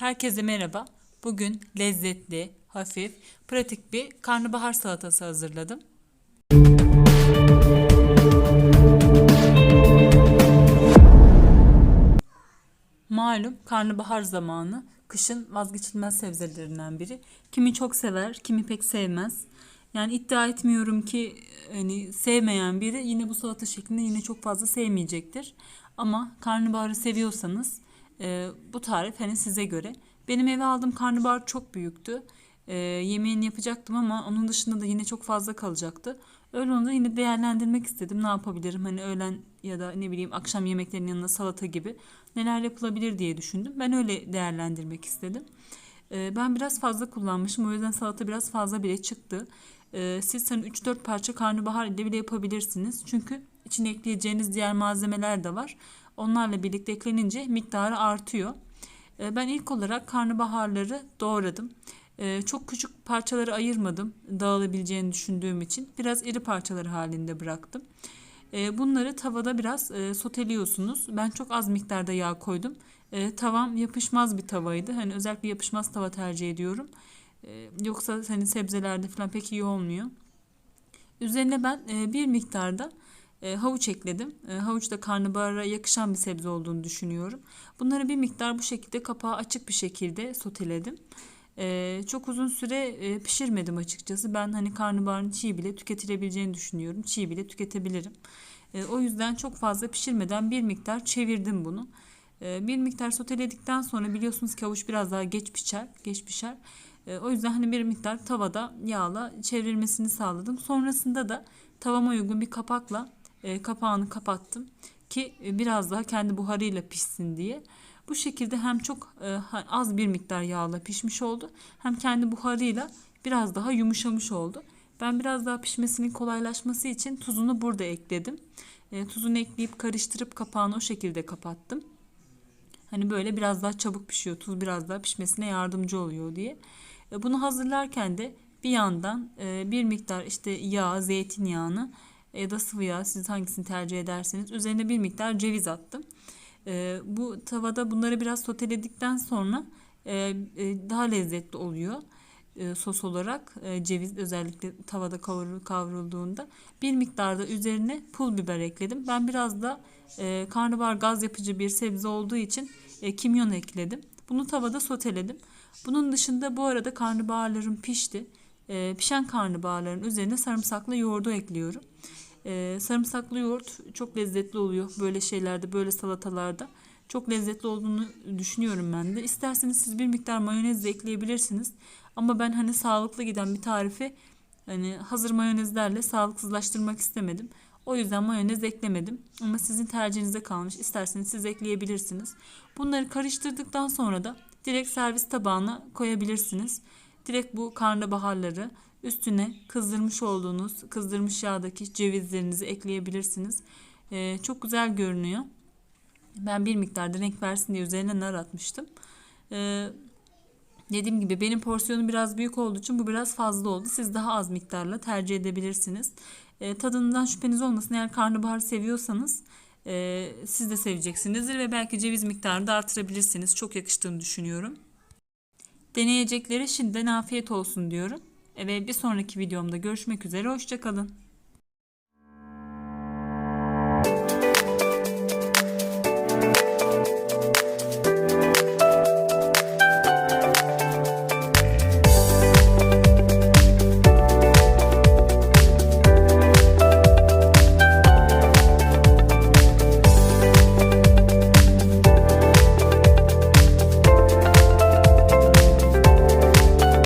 Herkese merhaba. Bugün lezzetli, hafif, pratik bir karnabahar salatası hazırladım. Malum karnabahar zamanı kışın vazgeçilmez sebzelerinden biri. Kimi çok sever, kimi pek sevmez. Yani iddia etmiyorum ki hani sevmeyen biri yine bu salata şeklinde yine çok fazla sevmeyecektir. Ama karnabaharı seviyorsanız e, bu tarif hani size göre. Benim eve aldığım karnabahar çok büyüktü. E, yemeğini yapacaktım ama onun dışında da yine çok fazla kalacaktı. Öyle olunca yine değerlendirmek istedim. Ne yapabilirim? Hani öğlen ya da ne bileyim akşam yemeklerinin yanına salata gibi neler yapılabilir diye düşündüm. Ben öyle değerlendirmek istedim. E, ben biraz fazla kullanmışım. O yüzden salata biraz fazla bile çıktı. E, siz hani 3-4 parça karnabahar ile bile yapabilirsiniz. Çünkü içine ekleyeceğiniz diğer malzemeler de var. Onlarla birlikte eklenince miktarı artıyor. E, ben ilk olarak karnabaharları doğradım. E, çok küçük parçaları ayırmadım dağılabileceğini düşündüğüm için. Biraz iri parçaları halinde bıraktım. E, bunları tavada biraz e, soteliyorsunuz. Ben çok az miktarda yağ koydum. Tavam yapışmaz bir tavaydı. Hani özellikle yapışmaz tava tercih ediyorum. Yoksa hani sebzelerde falan pek iyi olmuyor. Üzerine ben e, bir miktarda e, havuç ekledim. E, havuç da karnabahara yakışan bir sebze olduğunu düşünüyorum. Bunları bir miktar bu şekilde kapağı açık bir şekilde soteledim. E, çok uzun süre e, pişirmedim açıkçası. Ben hani karnabaharın çiğ bile tüketilebileceğini düşünüyorum. Çiğ bile tüketebilirim. E, o yüzden çok fazla pişirmeden bir miktar çevirdim bunu. E, bir miktar soteledikten sonra biliyorsunuz ki havuç biraz daha geç pişer. Geç pişer. E, o yüzden hani bir miktar tavada yağla çevrilmesini sağladım. Sonrasında da tavama uygun bir kapakla e, kapağını kapattım ki e, biraz daha kendi buharıyla pişsin diye. Bu şekilde hem çok e, az bir miktar yağla pişmiş oldu hem kendi buharıyla biraz daha yumuşamış oldu. Ben biraz daha pişmesinin kolaylaşması için tuzunu burada ekledim. E, tuzunu ekleyip karıştırıp kapağını o şekilde kapattım. Hani böyle biraz daha çabuk pişiyor. Tuz biraz daha pişmesine yardımcı oluyor diye. E, bunu hazırlarken de bir yandan e, bir miktar işte yağ, zeytinyağını ya da sıvı yağ siz hangisini tercih ederseniz üzerine bir miktar ceviz attım. E, bu tavada bunları biraz soteledikten sonra e, e, daha lezzetli oluyor e, sos olarak e, ceviz özellikle tavada kavrul, kavrulduğunda bir miktarda üzerine pul biber ekledim. Ben biraz da e, karnabahar gaz yapıcı bir sebze olduğu için e, kimyon ekledim. Bunu tavada soteledim. Bunun dışında bu arada karnabaharlarım pişti. E, pişen karnabaharların üzerine sarımsaklı yoğurdu ekliyorum. E, sarımsaklı yoğurt çok lezzetli oluyor böyle şeylerde, böyle salatalarda. Çok lezzetli olduğunu düşünüyorum ben de. İsterseniz siz bir miktar mayonez de ekleyebilirsiniz. Ama ben hani sağlıklı giden bir tarifi hani hazır mayonezlerle sağlıksızlaştırmak istemedim. O yüzden mayonez eklemedim. Ama sizin tercihinize kalmış. İsterseniz siz ekleyebilirsiniz. Bunları karıştırdıktan sonra da direkt servis tabağına koyabilirsiniz. Direkt bu karnabaharları üstüne kızdırmış olduğunuz kızdırmış yağdaki cevizlerinizi ekleyebilirsiniz. Ee, çok güzel görünüyor. Ben bir miktarda renk versin diye üzerine nar atmıştım. Ee, dediğim gibi benim porsiyonum biraz büyük olduğu için bu biraz fazla oldu. Siz daha az miktarla tercih edebilirsiniz. Ee, tadından şüpheniz olmasın. Eğer karnabahar seviyorsanız e, siz de seveceksinizdir ve belki ceviz miktarını da artırabilirsiniz. Çok yakıştığını düşünüyorum. Deneyecekleri şimdiden afiyet olsun diyorum. E, ve bir sonraki videomda görüşmek üzere. Hoşçakalın.